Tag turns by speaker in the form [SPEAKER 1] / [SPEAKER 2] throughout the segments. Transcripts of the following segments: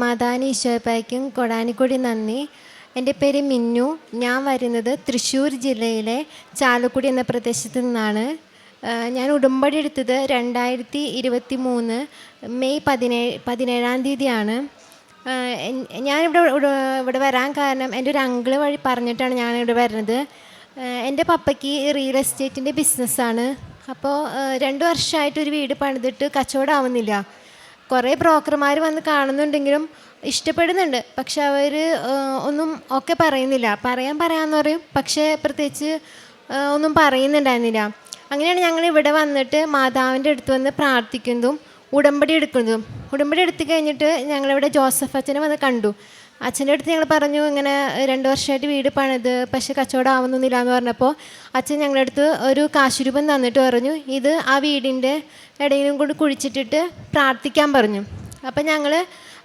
[SPEAKER 1] സമാധാന ഈശോയപ്പായ്ക്കും കൊടാനിക്കൊടി നന്ദി. എന്റെ പേര് മിന്നു. ഞാൻ വരുന്നത് തൃശ്ശൂർ ജില്ലയിലെ ചാലക്കുടി എന്ന പ്രദേശത്ത് നിന്നാണ്. ഞാൻ ഉടമ്പടി എടുത്തത് രണ്ടായിരത്തി ഇരുപത്തി മൂന്ന് മെയ് പതിനേഴ് പതിനേഴാം തീയതിയാണ്. ഞാനിവിടെ ഇവിടെ വരാൻ കാരണം എന്റെ ഒരു അങ്കിൾ വഴി പറഞ്ഞിട്ടാണ് ഞാനിവിടെ വരുന്നത്. എന്റെ പപ്പയ്ക്ക് റിയൽ എസ്റ്റേറ്റിന്റെ ബിസിനസ്സാണ്. അപ്പോൾ രണ്ട് വർഷമായിട്ട് ഒരു വീട് പണിതിട്ട് കച്ചവടം ആവുന്നില്ല. കുറേ ബ്രോക്കർമാർ വന്ന് കാണുന്നുണ്ടെങ്കിലും ഇഷ്ടപ്പെടുന്നുണ്ട്. പക്ഷെ അവർ ഒന്നും ഒക്കെ പറയുന്നില്ല. പറയാൻ പറയാമെന്ന് പറയും. പക്ഷേ പ്രത്യേകിച്ച് ഒന്നും പറയുന്നുണ്ടായിരുന്നില്ല. അങ്ങനെയാണ് ഞങ്ങൾ ഇവിടെ വന്നിട്ട് മാതാവിന്റെ അടുത്ത് വന്ന് പ്രാർത്ഥിക്കുന്നതും ഉടമ്പടി എടുക്കുന്നതും. ഉടമ്പടി എടുത്തു കഴിഞ്ഞിട്ട് ഞങ്ങളിവിടെ ജോസഫ് അച്ഛനെ വന്ന് കണ്ടു. അച്ഛന്റെ അടുത്ത് ഞങ്ങൾ പറഞ്ഞു ഇങ്ങനെ രണ്ട് വർഷമായിട്ട് വീട് പണിത് പക്ഷേ കച്ചവടം ആവുന്നില്ല എന്ന് പറഞ്ഞപ്പോൾ അച്ഛൻ ഞങ്ങളുടെ അടുത്ത് ഒരു കാശുരൂപം തന്നിട്ട് പറഞ്ഞു ഇത് ആ വീടിന്റെ ഇടയിലും കൂടി കുഴിച്ചിട്ടിട്ട് പ്രാർത്ഥിക്കാൻ പറഞ്ഞു. അപ്പം ഞങ്ങൾ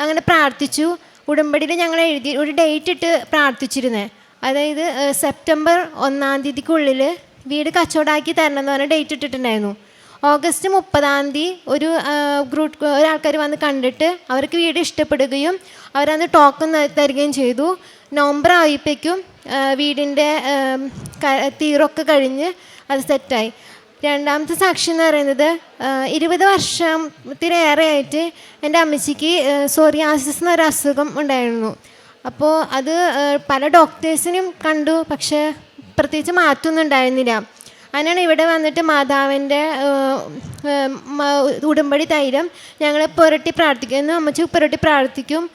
[SPEAKER 1] അങ്ങനെ പ്രാർത്ഥിച്ചു. ഉടമ്പടിയിൽ ഞങ്ങൾ എഴുതി ഒരു ഡേറ്റ് ഇട്ട് പ്രാർത്ഥിച്ചിരുന്നേ. അതായത് സെപ്റ്റംബർ ഒന്നാം തീയതിക്കുള്ളിൽ വീട് കച്ചവടമാക്കി തരണം എന്ന് പറഞ്ഞ ഡേറ്റ് ഇട്ടിട്ടുണ്ടായിരുന്നു. ഓഗസ്റ്റ് മുപ്പതാം തീയതി ഒരു ഗ്രൂപ്പ് ഒരാൾക്കാർ വന്ന് കണ്ടിട്ട് അവർക്ക് വീട് ഇഷ്ടപ്പെടുകയും അവരന്ന് ടോക്കൺ തരികയും ചെയ്തു. നവംബർ ആയപ്പോഴേക്കും വീടിന്റെ തീറൊക്കെ കഴിഞ്ഞ് അത് സെറ്റായി. രണ്ടാമത്തെ സാക്ഷി എന്ന് പറയുന്നത് ഇരുപത് വർഷത്തിലേറെയായിട്ട് എന്റെ അമ്മച്ചിക്ക് സോറിയാസിസ് എന്നൊരു അസുഖം ഉണ്ടായിരുന്നു. അപ്പോൾ അത് പല ഡോക്ടേഴ്സിനും കണ്ടു പക്ഷേ പ്രത്യേകിച്ച് മാറ്റമൊന്നും ഉണ്ടായിരുന്നില്ല. അതിനാണ് ഇവിടെ വന്നിട്ട് മാതാവിന്റെ ഉടുമ്പടി തൈരം ഞങ്ങൾ പുരട്ടി പ്രാർത്ഥിക്കുന്നു അമ്മച്ചി പുരട്ടി പ്രാർത്ഥിക്കും.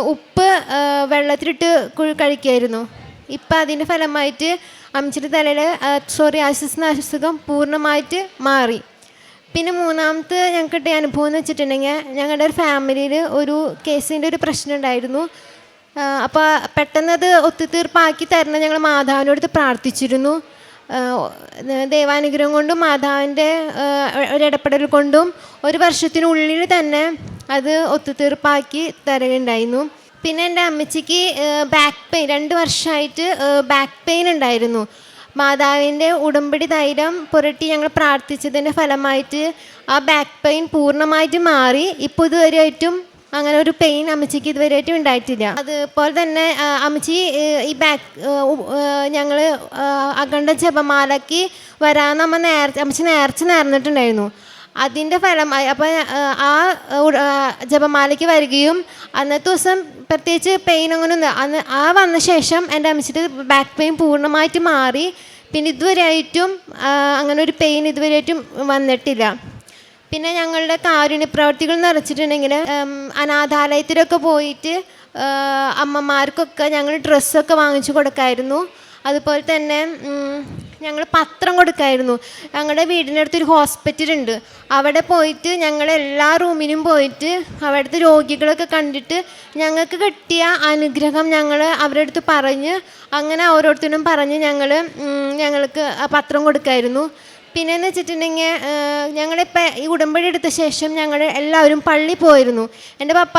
[SPEAKER 1] ഉപ്പ് വെള്ളത്തിലിട്ട് കുഴി- കഴിക്കുമായിരുന്നു ഇപ്പം അതിന്റെ ഫലമായിട്ട് അമ്മച്ചിയുടെ തലയിൽ സോറി ആശിസ് അസുഖം പൂർണമായിട്ട് മാറി. പിന്നെ മൂന്നാമത്തെ ഞങ്ങൾക്ക് കിട്ടിയ അനുഭവം എന്ന് വെച്ചിട്ടുണ്ടെങ്കിൽ ഞങ്ങളുടെ ഒരു ഫാമിലിയിൽ ഒരു കേസിന്റെ ഒരു പ്രശ്നം ഉണ്ടായിരുന്നു. അപ്പോൾ പെട്ടെന്ന് അത് ഒത്തുതീർപ്പാക്കി തരണം ഞങ്ങൾ മാതാവിനോട് പ്രാർത്ഥിച്ചിരുന്നു. ദൈവാനുഗ്രഹം കൊണ്ടും മാതാവിന്റെ ഒരിടപെടൽ കൊണ്ടും ഒരു വർഷത്തിനുള്ളിൽ തന്നെ അത് ഒത്തുതീർപ്പാക്കി തരുകയുണ്ടായിരുന്നു. പിന്നെ എന്റെ അമ്മച്ചിക്ക് ബാക്ക് പെയിൻ രണ്ട് വർഷമായിട്ട് ബാക്ക് പെയിൻ ഉണ്ടായിരുന്നു. മാതാവിന്റെ ഉടമ്പടി തൈലം പുരട്ടി ഞങ്ങൾ പ്രാർത്ഥിച്ചതിന്റെ ഫലമായിട്ട് ആ ബാക്ക് പെയിൻ പൂർണമായിട്ട് മാറി. ഇപ്പോൾ ഇതുവരെയായിട്ടും അങ്ങനെ ഒരു പെയിൻ അമ്മച്ചിക്ക് ഇതുവരെയായിട്ടും ഉണ്ടായിട്ടില്ല. അതുപോലെ തന്നെ അമ്മച്ചി ഈ ബാക്ക് ഞങ്ങൾ അഖണ്ഡ ജപമാലയ്ക്ക് വരാൻ അമ്മ നേർച്ച അമ്മച്ചി നേർച്ച നേർന്നിട്ടുണ്ടായിരുന്നു അതിന്റെ ഫലം അപ്പം ആ ജപമാലയ്ക്ക് വരികയും അന്നത്തെ ദിവസം പ്രത്യേകിച്ച് പെയിൻ അങ്ങനെ അന്ന് ആ വന്ന ശേഷം എന്റെ അമ്മച്ചിട്ട് ബാക്ക് പെയിൻ പൂർണമായിട്ട് മാറി. പിന്നെ ഇതുവരെയായിട്ടും അങ്ങനെ ഒരു പെയിൻ ഇതുവരെയായിട്ടും വന്നിട്ടില്ല. പിന്നെ ഞങ്ങളുടെ കാരുണ്യ പ്രവർത്തികൾ നിറച്ചിട്ടുണ്ടെങ്കിൽ അനാഥാലയത്തിലൊക്കെ പോയിട്ട് അമ്മമാർക്കൊക്കെ ഞങ്ങൾ ഡ്രസ്സൊക്കെ വാങ്ങിച്ചു കൊടുക്കായിരുന്നു. അതുപോലെ തന്നെ ഞങ്ങൾ പത്രം കൊടുക്കായിരുന്നു. ഞങ്ങളുടെ വീടിന്റെ അടുത്തൊരു ഹോസ്പിറ്റൽ ഉണ്ട്. അവിടെ പോയിട്ട് ഞങ്ങൾ എല്ലാ റൂമിനും പോയിട്ട് അവിടുത്തെ രോഗികളൊക്കെ കണ്ടിട്ട് ഞങ്ങൾക്ക് കിട്ടിയ അനുഗ്രഹം ഞങ്ങൾ അവരുടെ അടുത്ത് പറഞ്ഞ് അങ്ങനെ ഓരോരുത്തരും പറഞ്ഞ് ഞങ്ങൾ ഞങ്ങൾക്ക് പത്രം കൊടുക്കായിരുന്നു. പിന്നെന്ന് വെച്ചിട്ടുണ്ടെങ്കിൽ ഞങ്ങളിപ്പോൾ ഈ ഉടമ്പടി എടുത്ത ശേഷം ഞങ്ങൾ എല്ലാവരും പള്ളി പോയിരുന്നു. എന്റെ പപ്പ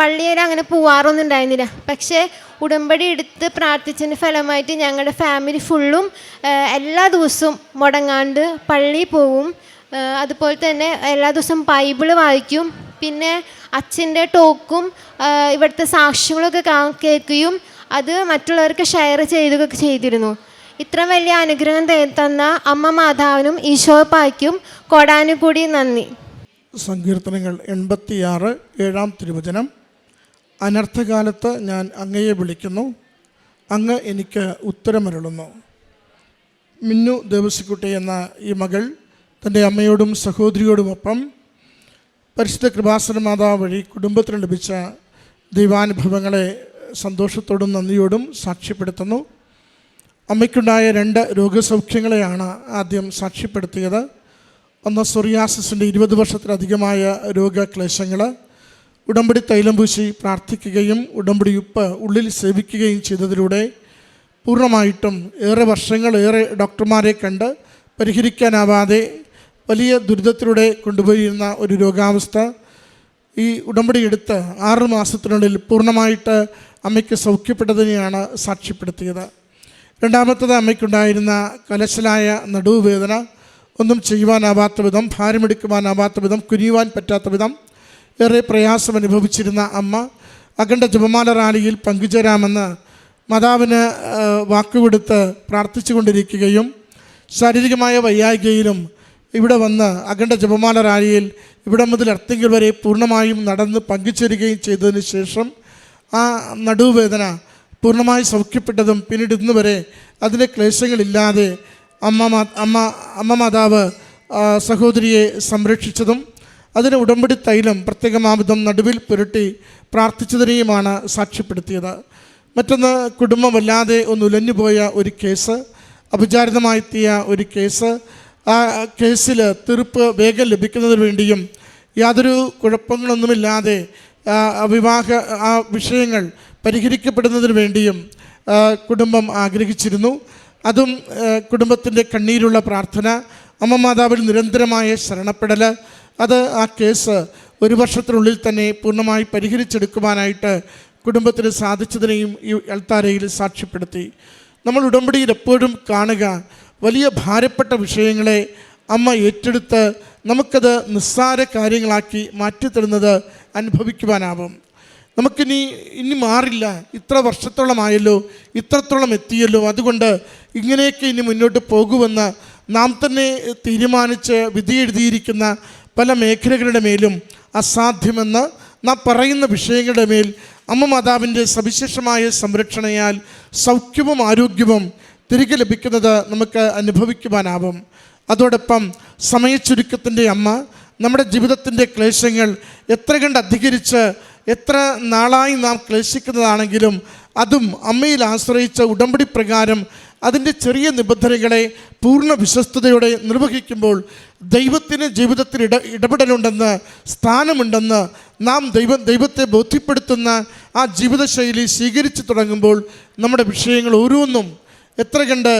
[SPEAKER 1] പള്ളിയിൽ അങ്ങനെ പോവാറൊന്നും ഉണ്ടായിരുന്നില്ല. പക്ഷേ ഉടമ്പടി എടുത്ത് പ്രാർത്ഥിച്ചതിന്റെ ഫലമായിട്ട് ഞങ്ങളുടെ ഫാമിലി ഫുള്ളും എല്ലാ ദിവസവും മുടങ്ങാണ്ട് പള്ളി പോവും. അതുപോലെ തന്നെ എല്ലാ ദിവസവും ബൈബിൾ വായിക്കും. പിന്നെ അച്ഛന്റെ ടോക്കും ഇവിടുത്തെ സാക്ഷ്യങ്ങളൊക്കെ കേൾക്കുകയും അത് മറ്റുള്ളവർക്ക് ഷെയർ ചെയ്യുകയൊക്കെ ചെയ്തിരുന്നു. ഇത്ര വലിയ അനുഗ്രഹം തന്ന അമ്മ മാതാവിനും ഈശോപ്പായ്ക്കും കൊടാനുകൂടി നന്ദി.
[SPEAKER 2] സങ്കീർത്തനങ്ങൾ എൺപത്തിയാറ് ഏഴാം തിരുവചനം. അനർത്ഥകാലത്ത് ഞാൻ അങ്ങയെ വിളിക്കുന്നു. അങ്ങ് എനിക്ക് ഉത്തരമരുളുന്നു. മിന്നു ദേവസിക്കുട്ടി എന്ന ഈ മകൾ തന്റെ അമ്മയോടും സഹോദരിയോടുമൊപ്പം പരിശുദ്ധ കൃപാസന മാതാവ് വഴി കുടുംബത്തിന് ലഭിച്ച ദൈവാനുഭവങ്ങളെ സന്തോഷത്തോടും നന്ദിയോടും സാക്ഷ്യപ്പെടുത്തുന്നു. അമ്മയ്ക്കുണ്ടായ രണ്ട് രോഗസൗഖ്യങ്ങളെയാണ് ആദ്യം സാക്ഷ്യപ്പെടുത്തിയത്. ഒന്ന് സൊറിയാസിസിന്റെ ഇരുപത് വർഷത്തിലധികമായ രോഗക്ലേശങ്ങൾ. ഉടമ്പടി തൈലം പൂശി പ്രാർത്ഥിക്കുകയും ഉടമ്പടി ഉപ്പ് ഉള്ളിൽ സേവിക്കുകയും ചെയ്തതിലൂടെ പൂർണമായിട്ടും ഏറെ വർഷങ്ങൾ ഏറെ ഡോക്ടർമാരെ കണ്ട് പരിഹരിക്കാനാവാതെ വലിയ ദുരിതത്തിലൂടെ കൊണ്ടുപോയിരുന്ന ഒരു രോഗാവസ്ഥ. ഈ ഉടമ്പടി എടുത്ത് ആറ് മാസത്തിനുള്ളിൽ പൂർണമായിട്ട് അമ്മയ്ക്ക് സൗഖ്യപ്പെട്ടതിനെയാണ് സാക്ഷ്യപ്പെടുത്തിയത്. രണ്ടാമത്തത് അമ്മയ്ക്കുണ്ടായിരുന്ന കലശലായ നടുവേദന ഒന്നും ചെയ്യുവാനാവാത്ത വിധം ഭാരമെടുക്കുവാനാവാത്ത വിധം കുനിയുവാൻ പറ്റാത്ത വിധം ഏറെ പ്രയാസം അനുഭവിച്ചിരുന്ന അമ്മ അഖണ്ഡ ജപമാല റാലിയിൽ പങ്കുചേരാമെന്ന് മാതാവിന് വാക്കുകൊടുത്ത് പ്രാർത്ഥിച്ചു കൊണ്ടിരിക്കുകയും ശാരീരികമായ വയ്യായികയിലും ഇവിടെ വന്ന് അഖണ്ഡ ജപമാല റാലിയിൽ ഇവിടെ മുതൽ അർത്തിങ്കൽ വരെ പൂർണമായും നടന്ന് പങ്കുചേരുകയും ചെയ്തതിന് ശേഷം ആ നടുവേദന പൂർണമായി സൗഖ്യപ്പെട്ടതും പിന്നീട് ഇന്ന് വരെ അതിന്റെ ക്ലേശങ്ങളില്ലാതെ അമ്മ അമ്മ അമ്മ മാതാവ് സഹോദരിയെ സംരക്ഷിച്ചതും അതിന് ഉടമ്പടി തൈലം പ്രത്യേകമാവിധം നടുവിൽ പുരട്ടി പ്രാർത്ഥിച്ചതിനെയുമാണ് സാക്ഷ്യപ്പെടുത്തിയത്. മറ്റൊന്ന് കുടുംബം വല്ലാതെ ഒന്ന് ഉലഞ്ഞുപോയ ഒരു കേസ് അപചാരിതമായെത്തിയ ഒരു കേസ്. ആ കേസിൽ തീർപ്പ് വേഗം ലഭിക്കുന്നതിന് വേണ്ടിയും യാതൊരു കുഴപ്പങ്ങളൊന്നുമില്ലാതെ വിവാഹ ആ വിഷയങ്ങൾ പരിഹരിക്കപ്പെടുന്നതിന് വേണ്ടിയും കുടുംബം ആഗ്രഹിച്ചിരുന്നു. അതും കുടുംബത്തിന്റെ കണ്ണീരുള്ള പ്രാർത്ഥന അമ്മ മാതാവിൽ നിരന്തരമായ ശരണപ്പെടൽ അത് ആ കേസ് ഒരു വർഷത്തിനുള്ളിൽ തന്നെ പൂർണമായി പരിഹരിച്ചെടുക്കുവാനായിട്ട് കുടുംബത്തിന് സാധിച്ചതിനെയും ഈ അൾത്താരയിൽ സാക്ഷ്യപ്പെടുത്തി. നമ്മൾ ഉടമ്പടിയിൽ എപ്പോഴും കാണുക വലിയ ഭാരപ്പെട്ട വിഷയങ്ങളെ അമ്മ ഏറ്റെടുത്ത് നമുക്കത് നിസ്സാര കാര്യങ്ങളാക്കി മാറ്റിത്തരുന്നത് അനുഭവിക്കുവാനാവും. നമുക്കിനി ഇനി മാറില്ല. ഇത്ര വർഷത്തോളമായല്ലോ ഇത്രത്തോളം എത്തിയല്ലോ. അതുകൊണ്ട് ഇങ്ങനെയൊക്കെ ഇനി മുന്നോട്ട് പോകുമെന്ന് നാം തന്നെ തീരുമാനിച്ച് വിധി എഴുതിയിരിക്കുന്ന പല മേഖലകളുടെ മേലും അസാധ്യമെന്ന് നാം പറയുന്ന വിഷയങ്ങളുടെ മേൽ അമ്മ മാതാവിന്റെ സവിശേഷമായ സംരക്ഷണയാൽ സൗഖ്യവും ആരോഗ്യവും തിരികെ ലഭിക്കുന്നത് നമുക്ക് അനുഭവിക്കുവാനാവും. അതോടൊപ്പം സമയച്ചുരുക്കത്തിന്റെ അമ്മ നമ്മുടെ ജീവിതത്തിന്റെ ക്ലേശങ്ങൾ എത്ര കണ്ട് അധികരിച്ച് എത്ര നാളായി നാം ക്ലേശിക്കുന്നതാണെങ്കിലും അതും അമ്മയിൽ ആശ്രയിച്ച ഉടമ്പടി പ്രകാരം അതിന്റെ ചെറിയ നിബന്ധനകളെ പൂർണ വിശ്വസ്തയോടെ നിർവഹിക്കുമ്പോൾ ദൈവത്തിന് ജീവിതത്തിൽ ഇട ഇടപെടലുണ്ടെന്ന് സ്ഥാനമുണ്ടെന്ന് നാം ദൈവ ദൈവത്തെ ബോധ്യപ്പെടുത്തുന്ന ആ ജീവിതശൈലി സ്വീകരിച്ചു തുടങ്ങുമ്പോൾ നമ്മുടെ വിഷയങ്ങൾ ഓരോന്നും എത്ര കണ്ട്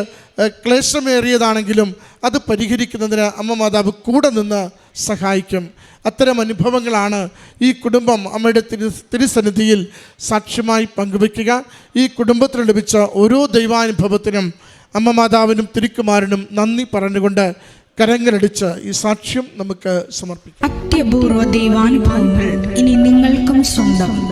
[SPEAKER 2] ക്ലേശമേറിയതാണെങ്കിലും അത് പരിഹരിക്കുന്നതിന് അമ്മ മാതാവ് കൂടെ നിന്ന് സഹായിക്കും. അത്തരം അനുഭവങ്ങളാണ് ഈ കുടുംബം അമ്മയുടെ തിരു തിരുസന്നിധിയിൽ സാക്ഷ്യമായി പങ്കുവയ്ക്കുക. ഈ കുടുംബത്തിന് ലഭിച്ച ഓരോ ദൈവാനുഭവത്തിനും അമ്മ മാതാവിനും തിരുക്കുമാരനും നന്ദി പറഞ്ഞുകൊണ്ട് കരങ്ങളടിച്ച് ഈ സാക്ഷ്യം നമുക്ക് സമർപ്പിക്കാം.
[SPEAKER 3] അത്യപൂർവ ദൈവാനുഭവങ്ങൾ ഇനി നിങ്ങൾക്കും സ്വന്തം.